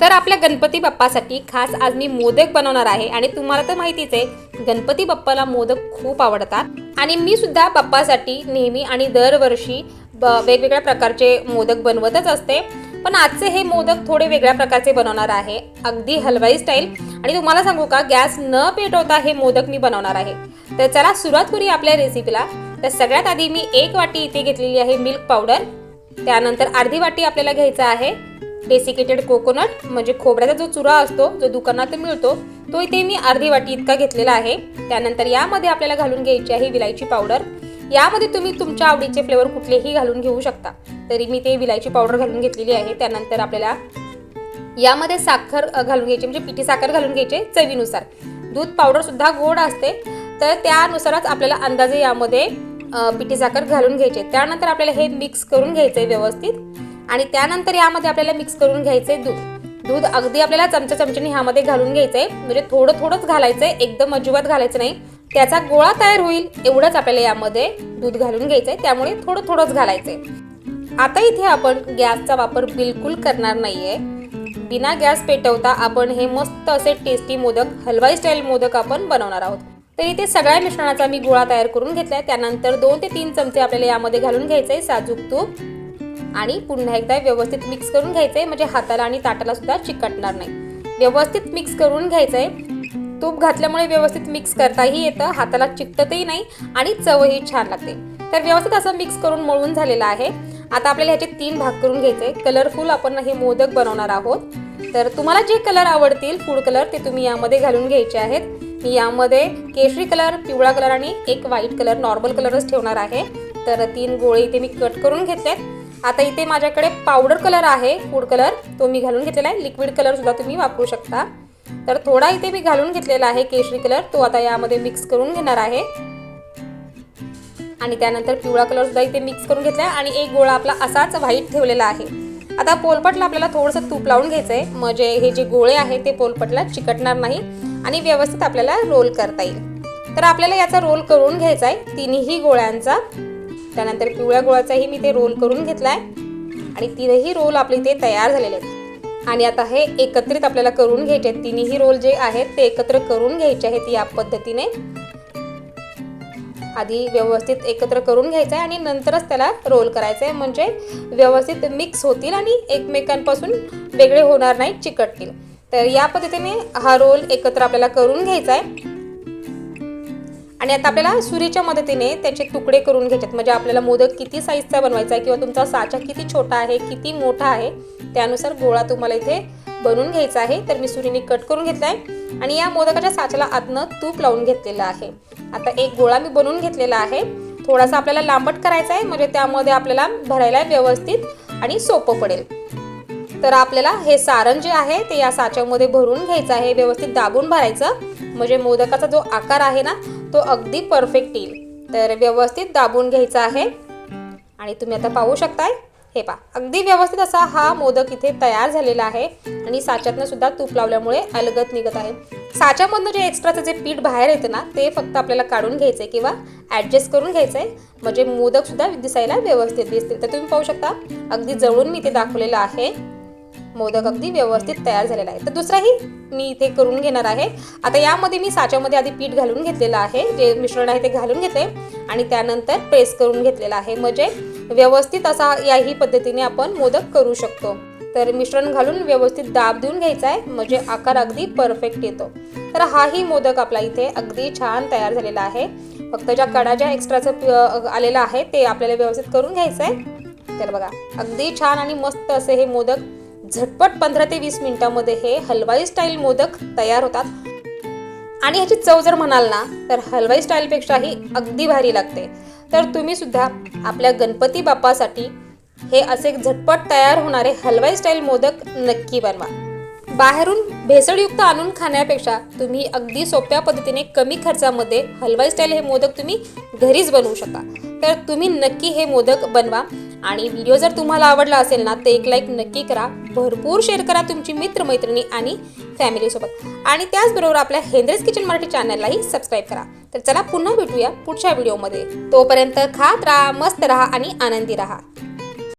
तर आपल्या गणपती बाप्पासाठी खास आज मी मोदक बनवणार आहे आणि तुम्हाला तर माहितीच आहे गणपती बाप्पाला मोदक खूप आवडतात. आणि मी सुद्धा बाप्पासाठी नेहमी आणि दरवर्षी ब वेगवेगळ्या प्रकारचे मोदक बनवतच असते. पण आजचे हे मोदक थोडे वेगळ्या प्रकारचे बनवणार आहे अगदी हलवाई स्टाईल आणि तुम्हाला सांगू का गॅस न पेटवता हे मोदक मी बनवणार आहे. तर चला सुरुवात करूया आपल्या रेसिपीला तर सगळ्यात आधी मी एक वाटी इथे घेतलेली आहे मिल्क पावडर त्यानंतर अर्धी वाटी आपल्याला घ्यायचं आहे डेसिकेटेड कोकोनट म्हणजे खोबऱ्याचा जो चुरा असतो जो दुकानात मिळतो तो इथे मी अर्धी वाटी इतका घेतलेला आहे. त्यानंतर यामध्ये आपल्याला घालून घ्यायची आहे विलायची पावडर यामध्ये तुम्ही तुमच्या आवडीचे फ्लेवर कुठलेही घालून घेऊ शकता. तरी मी ते विलायची पावडर घालून घेतलेली आहे. त्यानंतर आपल्याला यामध्ये साखर घालून घ्यायची म्हणजे पिठी साखर घालून घ्यायची चवीनुसार. दूध पावडर सुद्धा गोड असते. तर त्यानुसारच आपल्याला अंदाजे यामध्ये पिठी साखर घालून घ्यायचे त्यानंतर आपल्याला हे मिक्स करून घ्यायचे व्यवस्थित. आणि त्यानंतर यामध्ये आपल्याला मिक्स करून घ्यायचे दूध दूध. अगदी आपल्याला चमचा चमच्याने ह्यामध्ये घालून घ्यायचंय. म्हणजे थोडं थोडंच घालायचंय. एकदम अजिबात घालायचं नाही. त्याचा गोळा तयार होईल. एवढंच आपल्याला यामध्ये दूध घालून घ्यायचंय. त्यामुळे थोडं थोडंच घालायचंय. आता इथे आपण गॅसचा वापर बिलकुल करणार नाहीये. बिना गॅस पेटवता आपण हे मस्त असे टेस्टी मोदक हलवाई स्टाईल मोदक आपण बनवणार आहोत. तर इथे सगळ्या मिश्रणाचा मी गोळा तयार करून घेतलाय. त्यानंतर दोन ते तीन चमचे आपल्याला यामध्ये घालून घ्यायचे साजूक तूप. आणि पुन्हा एकदा व्यवस्थित मिक्स करून घ्यायचंय. म्हणजे हाताला आणि ताटाला सुद्धा चिकटणार नाही. व्यवस्थित मिक्स करून घ्यायचं आहे तूप घातल्यामुळे व्यवस्थित मिक्स करताही येतं. हाताला चिकटतही नाही आणि चवही छान लागते. तर व्यवस्थित असं मिक्स करून मळून झालेलं आहे. आता आपल्याला ह्याचे तीन भाग करून घ्यायचे कलरफुल आपण हे मोदक बनवणार आहोत. तर तुम्हाला जे कलर आवडतील फूड कलर ते तुम्ही यामध्ये घालून घ्यायचे आहेत. मी यामध्ये केशरी कलर पिवळा कलर आणि एक व्हाईट कलर नॉर्मल कलरच ठेवणार आहे. तर तीन गोळे इथे मी कट करून घेतलेत. आता इथे माझ्याकडे पावडर कलर आहे फूड कलर तो मी घालून घेतलेला आहे. लिक्विड कलर सुद्धा तुम्ही वापरू शकता. तर थोडा इथे मी घालून घेतलेला आहे केशरी कलर तो आता यामध्ये मिक्स करून घेणार आहे. आणि त्यानंतर पिवळा कलर सुद्धा इथे मिक्स करून घेतला आणि एक गोळा आपला असाच व्हाईट ठेवलेला आहे. आता पोलपटला आपल्याला थोडंसं तूप लावून घ्यायचं आहे म्हणजे हे जे गोळे आहे ते पोलपटला चिकटणार नाही. आणि व्यवस्थित आपल्याला रोल करता येईल. तर आपल्याला याचा रोल करून घ्यायचा आहे तिन्ही गोळ्यांचा त्यानंतर पिवळ्या गुळाचाही मी ते रोल करून घेतला आहे आणि तीनही रोल आपले इथे तयार झालेले आहेत. आणि आता हे एकत्रित आपल्याला करून घ्यायचे आहेत. तिन्ही रोल जे आहेत ते एकत्र करून घ्यायचे आहेत या पद्धतीने. आधी व्यवस्थित एकत्र करून घ्यायचं आहे आणि नंतरच त्याला रोल करायचं आहे. म्हणजे व्यवस्थित मिक्स होतील आणि एकमेकांपासून वेगळे होणार नाही चिकटतील. तर या पद्धतीने हा रोल एकत्र आपल्याला करून घ्यायचा आहे. आणि आता आपल्याला सुरीच्या मदतीने त्याचे तुकडे करून घ्यायचे म्हणजे आपल्याला मोदक किती साईजचा बनवायचा आहे किंवा तुमचा साचा किती छोटा आहे किती मोठा आहे त्यानुसार गोळा तुम्हाला इथे बनवून घ्यायचा आहे. तर मी सुरीने कट करून घेतला आहे आणि या मोदकाच्या साच्याला आतनं तूप लावून घेतलेलं आहे. आता एक गोळा मी बनवून घेतलेला आहे. थोडासा आपल्याला लांबट करायचा आहे म्हणजे त्यामध्ये आपल्याला भरायला व्यवस्थित आणि सोपं पडेल. तर आपल्याला हे सारण जे आहे ते या साच्यामध्ये भरून घ्यायचं आहे. व्यवस्थित दाबून भरायचं. म्हणजे मोदकाचा जो आकार आहे ना तो अगदी परफेक्ट येईल. तर व्यवस्थित दाबून घ्यायचा आहे. आणि तुम्ही आता पाहू शकताय हे पा अगदी व्यवस्थित असा हा मोदक इथे तयार झालेला आहे. आणि साच्यातनं सुद्धा तूप लावल्यामुळे अलगत निघत आहे. साच्यामधनं जे एक्स्ट्राचं जे पीठ बाहेर येतं ना ते फक्त आपल्याला काढून घ्यायचं आहे किंवा ॲडजस्ट करून घ्यायचं आहे म्हणजे मोदक सुद्धा दिसायला व्यवस्थित दिसतील. तर तुम्ही पाहू शकता अगदी जवळून मी ते दाखवलेलं आहे. मोदक अगदी व्यवस्थित तयार झालेला आहे. तर दुसराही मी इथे करून घेणार आहे. आता यामध्ये मी साच्यामध्ये आधी पीठ घालून घेतलेलं आहे. जे मिश्रण आहे ते घालून घेते. आणि त्यानंतर प्रेस करून घेतलेलं आहे. म्हणजे व्यवस्थित असा याही पद्धतीने आपण मोदक करू शकतो. तर मिश्रण घालून व्यवस्थित दाब देऊन घ्यायचा आहे. म्हणजे आकार अगदी परफेक्ट येतो. तर हाही मोदक आपला इथे अगदी छान तयार झालेला आहे. फक्त ज्या कडा ज्या एक्स्ट्राचं आलेलं आहे ते आपल्याला व्यवस्थित करून घ्यायचं आहे तर बघा अगदी छान आणि मस्त असे हे मोदक झटपट पंधरा ते वीस मिनिटामध्ये हे हलवाई स्टाईल मोदक तयार होतात. आणि ह्याची चव जर म्हणाल ना तर हलवाई स्टाईलपेक्षाही अगदी भारी लागते. तर तुम्ही सुद्धा आपल्या गणपती बाप्पासाठी हे असे झटपट तयार होणारे हलवाई स्टाईल मोदक नक्की बनवा. बाहेरून भेसळयुक्त आणून खाण्यापेक्षा तुम्ही अगदी सोप्या पद्धतीने कमी खर्चामध्ये हलवाई स्टाईल हे मोदक तुम्ही घरीच बनवू शकता. तर तुम्ही नक्की हे मोदक बनवा. आणि व्हिडिओ जर तुम्हाला आवडला असेल ना तर एक लाईक नक्की करा. भरपूर शेअर करा तुमची मित्रमैत्रिणी आणि फॅमिलीसोबत आणि त्याचबरोबर आपल्या हेंद्रेस किचन मराठी चॅनललाही सबस्क्राईब करा. तर चला पुन्हा भेटूया पुढच्या व्हिडिओमध्ये तोपर्यंत खात राहा मस्त राहा आणि आनंदी राहा.